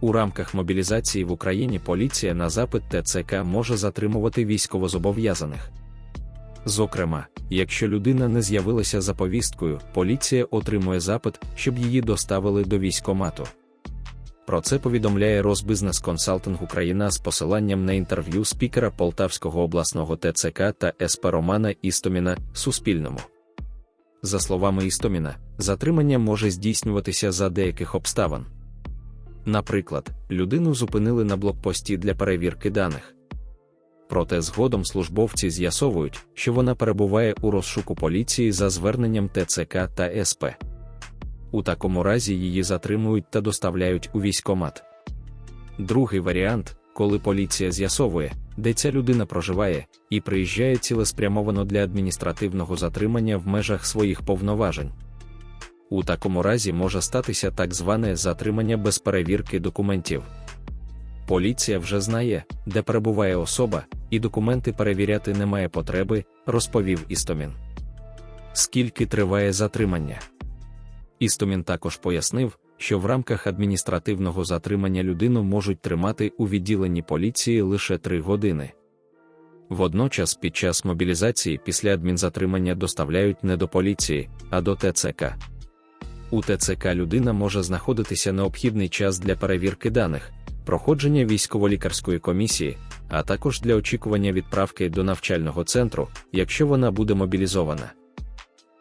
У рамках мобілізації в Україні поліція на запит ТЦК може затримувати військовозобов'язаних. Зокрема, якщо людина не з'явилася за повісткою, поліція отримує запит, щоб її доставили до військомату. Про це повідомляє Розбизнес Консалтинг Україна з посиланням на інтерв'ю спікера Полтавського обласного ТЦК та СП Романа Істоміна Суспільному. За словами Істоміна, затримання може здійснюватися за деяких обставин. Наприклад, людину зупинили на блокпості для перевірки даних. Проте згодом службовці з'ясовують, що вона перебуває у розшуку поліції за зверненням ТЦК та СП. У такому разі її затримують та доставляють у військомат. Другий варіант, коли поліція з'ясовує, де ця людина проживає, і приїжджає цілеспрямовано для адміністративного затримання в межах своїх повноважень. У такому разі може статися так зване затримання без перевірки документів. Поліція вже знає, де перебуває особа, і документи перевіряти немає потреби, розповів Істомін. Скільки триває затримання? Істомін також пояснив, що в рамках адміністративного затримання людину можуть тримати у відділенні поліції лише 3 години. Водночас під час мобілізації після адмінзатримання доставляють не до поліції, а до ТЦК. У ТЦК людина може знаходитися необхідний час для перевірки даних, проходження військово-лікарської комісії, а також для очікування відправки до навчального центру, якщо вона буде мобілізована.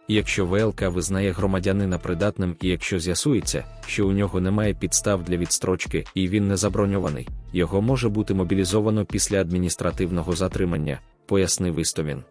Якщо ВЛК визнає громадянина придатним і якщо з'ясується, що у нього немає підстав для відстрочки і він не заброньований, його може бути мобілізовано після адміністративного затримання, пояснив Істомін.